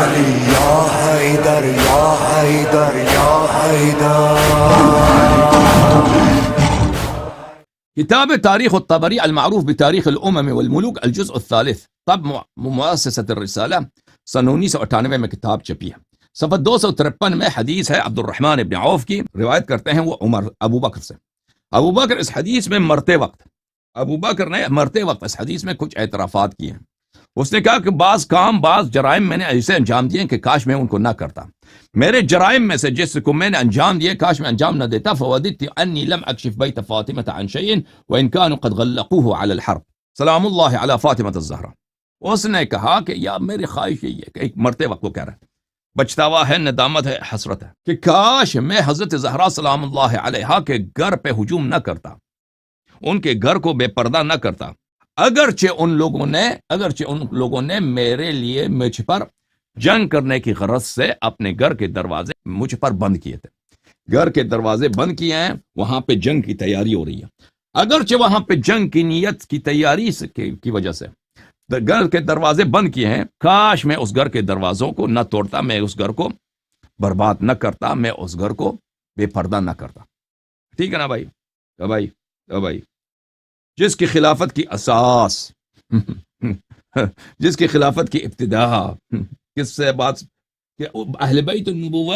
علي يا حيدر يا حيدر يا حيدر كتاب تاريخ الطبري المعروف بتاريخ الأمم والملوك الجزء الثالث طب مؤسسة الرسالة، سن انیس سو اٹھانوے میں کتاب چھپی ہے۔ صفحہ دو سو ترپن میں حدیث ہے عبد الرحمن ابن عوف کی، روایت کرتے ہیں وہ عمر، ابو بکر سے۔ ابو بکر اس حدیث میں مرتے وقت، ابو بکر نے مرتے وقت اس حدیث میں کچھ اعترافات کیے ہیں۔ اس نے کہا کہ بعض کام، بعض جرائم میں نے ایسے انجام دیے کہ کاش میں ان کو نہ کرتا۔ میرے جرائم میں سے جس کو میں نے انجام دیے، کاش میں انجام نہ دیتا فوددت انی لم اکشف بیت فاطمة عن شيء وان كانوا قد غلقوه على الحرب۔ سلام اللہ علی فاطمة الزہرا۔ اس نے کہا کہ یا میری خواہش یہی ہے کہ ایک مرتے وقت وہ کہہ رہا ہے۔ بچتاوا ہے، ندامت ہے، حسرت ہے کہ کاش میں حضرت زہرا سلام اللہ علیہ کے گھر پہ ہجوم نہ کرتا۔ ان کے گھر کو بے پردہ نہ کرتا۔ اگرچہ ان لوگوں نے، اگرچہ ان لوگوں نے میرے لیے مجھ پر جنگ کرنے کی غرض سے اپنے گھر کے دروازے مجھ پر بند کیے تھے۔ گھر کے دروازے بند کیے ہیں، وہاں پہ جنگ کی تیاری ہو رہی ہے۔ اگرچہ وہاں پہ جنگ کی نیت کی تیاری کی وجہ سے۔ گھر کے دروازے بند کیے ہیں۔ کاش میں اس گھر کے دروازوں کو نہ توڑتا، میں اس گھر کو برباد نہ کرتا، میں اس گھر کو بے پردہ نہ کرتا۔ ٹھیک ہے نا بھائی؟ بھائی بھائی۔ جس کی خلافت کی اساس، جس کی خلافت کی ابتدا، کس سے بات اہل بیت النبوہ،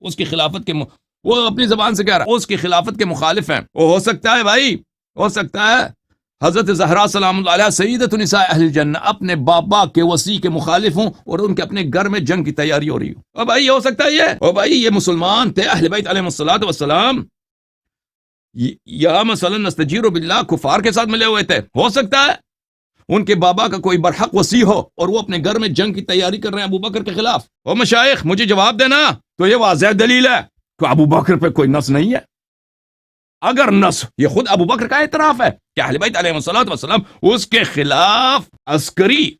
اس کی خلافت کے م... وہ اپنی زبان سے کہہ رہا ہے، اس کی خلافت کے مخالف ہیں۔ وہ ہو سکتا ہے بھائی، ہو سکتا ہے۔ حضرت زہرا سلام اللہ علیہ سیدت نساء اہل جنہ اپنے بابا کے وسیع کے مخالف ہوں اور ان کے اپنے گھر میں جنگ کی تیاری ہو رہی ہو۔ او بھائی، یہ ہو سکتا ہے یہ؟ او بھائی، یہ مسلمان تھے، اہل بیت علیہ الصلوۃ والسلام۔ یا مثلا نستجیر باللہ، کفار کے ساتھ ملے ہوئے تھے۔ ہو سکتا ہے؟ ان کے بابا کا کوئی برحق وسیع ہو اور وہ اپنے گھر میں جنگ کی تیاری کر رہے ہیں ابو بکر کے خلاف۔ او مشائخ، مجھے جواب دینا، تو یہ واضح دلیل ہے کہ ابو بکر پہ کوئی نس نہیں ہے۔ اگر نس، یہ خود ابو بکر کا اعتراف ہے کہ اہل بیت علیہ الصلوۃ والسلام اس کے خلاف عسکری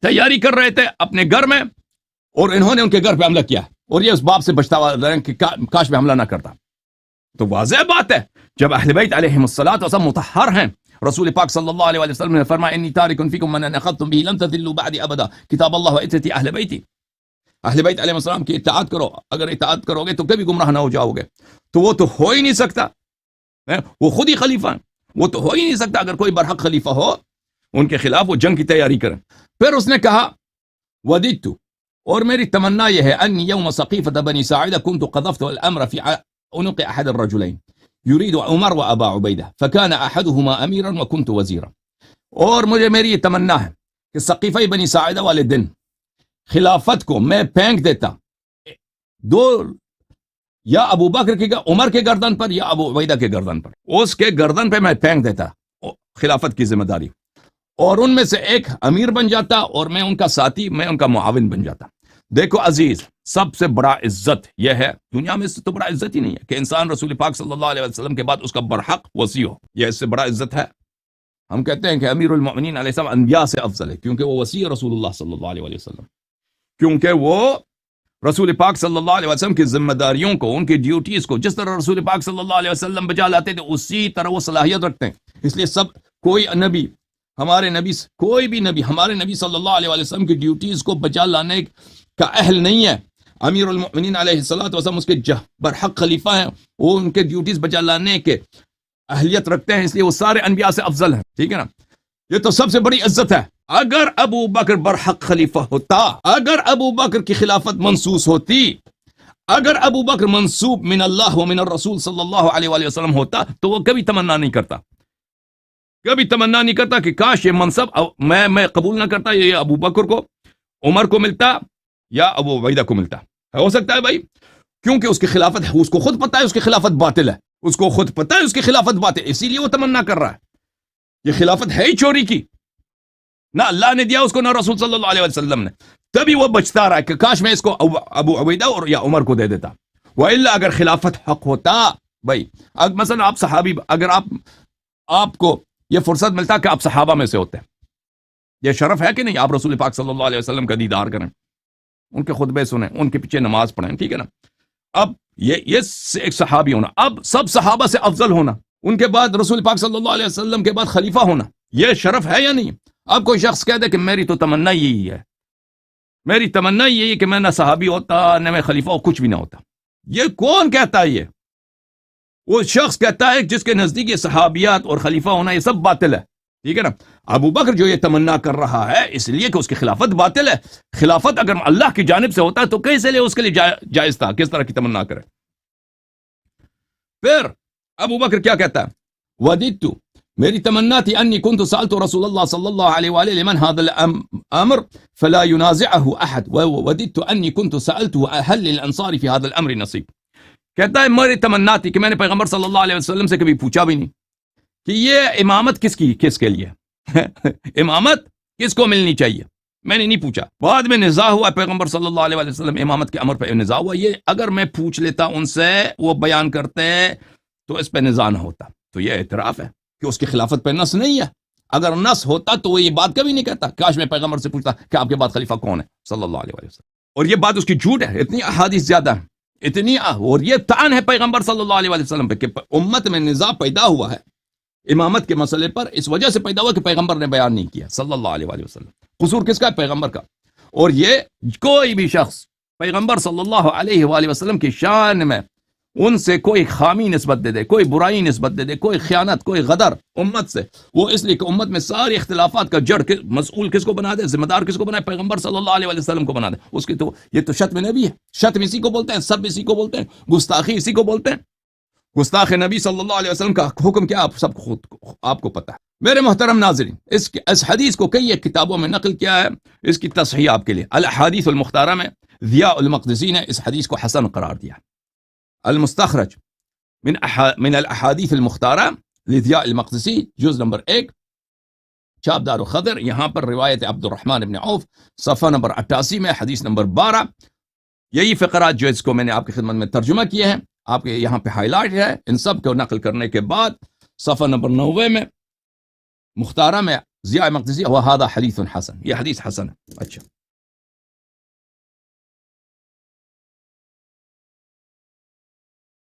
تیاری کر رہے تھے اپنے گھر میں اور انہوں نے ان کے گھر پہ حملہ کیا۔ اور یہ اس باپ سے بچتا ہوا کہ کاش میں حملہ نہ کرتا۔ تو واضح بات ہے جب بیت علیہ الصلوۃ والسلام مطہر ہیں رسول پاک صلی اللہ علیہ وسلم نے فرمایا انی تارک فیکم من أخذتم به لن تذلوا بعد أبدا. کتاب اللہ و اتتی اہل بیتی اہل بیت علیہ السلام کی اطاعت کرو اگر اطاعت کرو گے تو کبھی گمراہ نہ ہو جاؤ گے. تو وہ تو ہو ہی نہیں سکتا؟ وہ خود ہی خلیفہ وہ تو ہو ہی نہیں سکتا اگر کوئی برحق خلیفہ ہو ان کے خلاف وہ جنگ کی تیاری کریں. پھر اس نے کہا وددت. اور میری تمنا یہ ہے ان یوم سقیفة بنی ساعدہ كنت قذفت الأمر في عنق احد الرجلين. يريد عمر وابا عبیدہ فكان احدهما اميرا وكنت وزيرا. اور مجھے میری یہ تمنا ہے کہ سقیفہ بنی ساعدہ والے دن خلافت کو میں پھینک دیتا۔ دو، یا ابو بکر کے عمر کے گردن پر یا ابو عبیدہ کے گردن پر۔ اس کے گردن پہ میں پھینک دیتا، خلافت کی ذمہ داری۔ اور ان میں سے ایک امیر بن جاتا اور میں ان کا ساتھی، میں ان کا معاون بن جاتا۔ دیکھو عزیز، سب سے بڑا عزت یہ ہے، دنیا میں اس سے تو بڑا عزت ہی نہیں ہے کہ انسان رسول پاک صلی اللہ علیہ وسلم کے بعد اس کا برحق وسیع ہو، یہ اس سے بڑا عزت ہے۔ ہم کہتے ہیں کہ امیر المؤمنین علیہ السلام انبیاء سے افضل ہے، کیونکہ وہ وسیع رسول اللہ صلی اللہ علیہ وسلم۔ کیونکہ وہ رسول پاک صلی اللہ علیہ وسلم کی ذمہ داریوں کو، ان کی ڈیوٹیز کو جس طرح رسول پاک صلی اللہ علیہ وسلم بجا لاتے تھے، اسی طرح وہ صلاحیت رکھتے ہیں۔ اس لیے سب، کوئی نبی ہمارے نبی کوئی بھی نبی ہمارے نبی صلی اللہ علیہ وسلم کی ڈیوٹیز کو بجا لانے کا اہل نہیں ہے۔ امیر المؤمنین علیہ الصلوۃ وسلم اس کے برحق خلیفہ ہیں۔ وہ ان کے ڈیوٹیز بجا لانے کے اہلیت رکھتے ہیں، اس لیے وہ سارے انبیاء سے افضل ہیں۔ ٹھیک ہے نا؟ یہ تو سب سے بڑی عزت ہے۔ اگر ابو بکر برحق خلیفہ ہوتا، اگر ابو بکر کی خلافت منسوس ہوتی، اگر ابو بکر منصوب من اللہ و من الرسول صلی اللہ علیہ وآلہ وسلم ہوتا، تو وہ کبھی تمنا نہیں کرتا۔ کبھی تمنا نہیں کرتا کہ کاش یہ منصب میں میں قبول نہ کرتا، یہ ابو بکر کو، عمر کو ملتا یا ابو عبیدہ کو ملتا۔ ہو سکتا ہے بھائی؟ کیونکہ اس کی خلافت ہے، اس کو خود پتا ہے، اس کی خلافت باطل ہے۔ اس کو خود پتا ہے، اس کی خلافت باطل، اسی لیے وہ تمنا کر رہا ہے۔ یہ خلافت ہے ہی چوری کی۔ نہ اللہ نے دیا اس کو، نہ رسول صلی اللہ علیہ وسلم نے۔ تبھی وہ بچتا رہا کہ کاش میں اس کو ابو- عبیدہ اور یا عمر کو دے دیتا۔ وہ اللہ اگر خلافت حق ہوتا۔ بھائی مثلا آپ صحابی، اگر آپ آپ کو یہ فرصت ملتا کہ آپ صحابہ میں سے ہوتے ہیں۔ یہ شرف ہے کہ نہیں؟ آپ رسول پاک صلی اللہ علیہ وسلم کا دیدار کریں۔ ان کے خطبے سنیں، ان کے پیچھے نماز پڑھیں، ٹھیک ہے نا؟ اب یہ یہ ایک صحابی ہونا۔ اب سب صحابہ سے افضل ہونا۔ ان کے بعد رسول پاک صلی اللہ علیہ وسلم کے بعد خلیفہ ہونا۔ یہ شرف ہے یا نہیں؟ اب کوئی شخص کہہ دے کہ میری تو تمنا یہی ہے۔ میری تمنا یہی ہے کہ میں نہ صحابی ہوتا، نہ میں خلیفہ اور کچھ بھی نہ ہوتا۔ یہ کون کہتا ہے یہ؟ وہ شخص کہتا ہے جس کے نزدیک یہ صحابیات اور خلیفہ ہونا یہ سب باطل ہے۔ ٹھیک ہے نا؟ ابو بکر جو یہ تمنا کر رہا ہے، اس لیے کہ اس کی خلافت باطل ہے۔ خلافت اگر اللہ کی جانب سے ہوتا ہے تو کیسے لے اس کے لیے جا- جائز تھا؟ کس طرح کی تمنا کرے؟ پھر ابو بکر کیا کہتا ہے؟ ودیت میری تمنا تھی انی كنت سالت رسول اللہ صلی اللہ علیہ وآلہ لمن هذا الامر فلا ينازعه احد۔ ودیت انی كنت سالته هل للانصار في هذا الامر نصیب۔ کہتا ہے میری تمنا تھی کہ میں نے پیغمبر صلی اللہ علیہ وسلم سے کبھی پوچھا بھی نہیں کہ یہ امامت کس کی کس کے لیے؟ امامت کس کو ملنی چاہیے؟ میں نے نہیں پوچھا۔ بعد میں نزاع ہوا پیغمبر صلی اللہ علیہ وسلم، امامت کے امر پہ نزاع ہوا۔ یہ اگر میں پوچھ لیتا ان سے، وہ بیان کرتے تو اس پہ نزاع نہ ہوتا۔ تو یہ اعتراف ہے کہ اس کی خلافت پہ نس نہیں ہے۔ اگر نس ہوتا تو وہ یہ بات کبھی نہیں کہتا۔ کاش میں پیغمبر سے پوچھتا کہ آپ کے بعد خلیفہ کون ہے؟ صلی اللہ علیہ وسلم۔ اور یہ بات اس کی جھوٹ ہے، اتنی احادیث زیادہ ہے اتنی اور یہ تان ہے پیغمبر صلی اللہ علیہ وسلم پہ کہ امت میں نظام پیدا ہوا ہے۔ امامت کے مسئلے پر اس وجہ سے پیدا ہوا کہ پیغمبر نے بیان نہیں کیا صلی اللہ علیہ وسلم۔ قصور کس کا ہے؟ پیغمبر کا۔ اور یہ کوئی بھی شخص پیغمبر صلی اللہ علیہ وآلہ وسلم کی شان میں ان سے کوئی خامی نسبت دے دے، کوئی برائی نسبت دے دے، کوئی خیانت، کوئی غدر امت سے۔ وہ اس لیے کہ امت میں ساری اختلافات کا جڑ کس- مسئول کس کو بنا دے، ذمہ دار کس کو بنا دے پیغمبر صلی اللہ علیہ وسلم کو بنا دے۔ اس کی تو یہ تو شتم نبی ہے۔ شتم اسی کو بولتے ہیں، سب اسی کو بولتے ہیں، گستاخی اسی کو بولتے ہیں۔ گستاخ نبی صلی اللہ علیہ وسلم کا حکم کیا آپ سب خود آپ کو پتہ ہے۔ میرے محترم ناظرین، اس اس حدیث کو کئی ایک کتابوں میں نقل کیا ہے۔ اس کی تصحیح آپ کے لیے الحادیث المختارہ میں، ضیاء المقدسی نے اس حدیث کو حسن قرار دیا۔ المستخرج من أح، من الاحادیث المختارہ لضیاء المقدسی جز نمبر ایک چاپ دار خضر، یہاں پر روایت عبد الرحمن ابن عوف، صفحہ نمبر اٹھاسی میں، حدیث نمبر بارہ۔ یہی فقرات جو اس کو میں نے آپ کی خدمت میں ترجمہ کیے ہیں، آپ کے یہاں پہ ہائی لائٹ ہے۔ ان سب کو نقل کرنے کے بعد صفحہ نمبر نوے میں، مختارہ میں ضیاء مقدسی وہ حدیث حسن۔ یہ حدیث حسن ہے۔ اچھا۔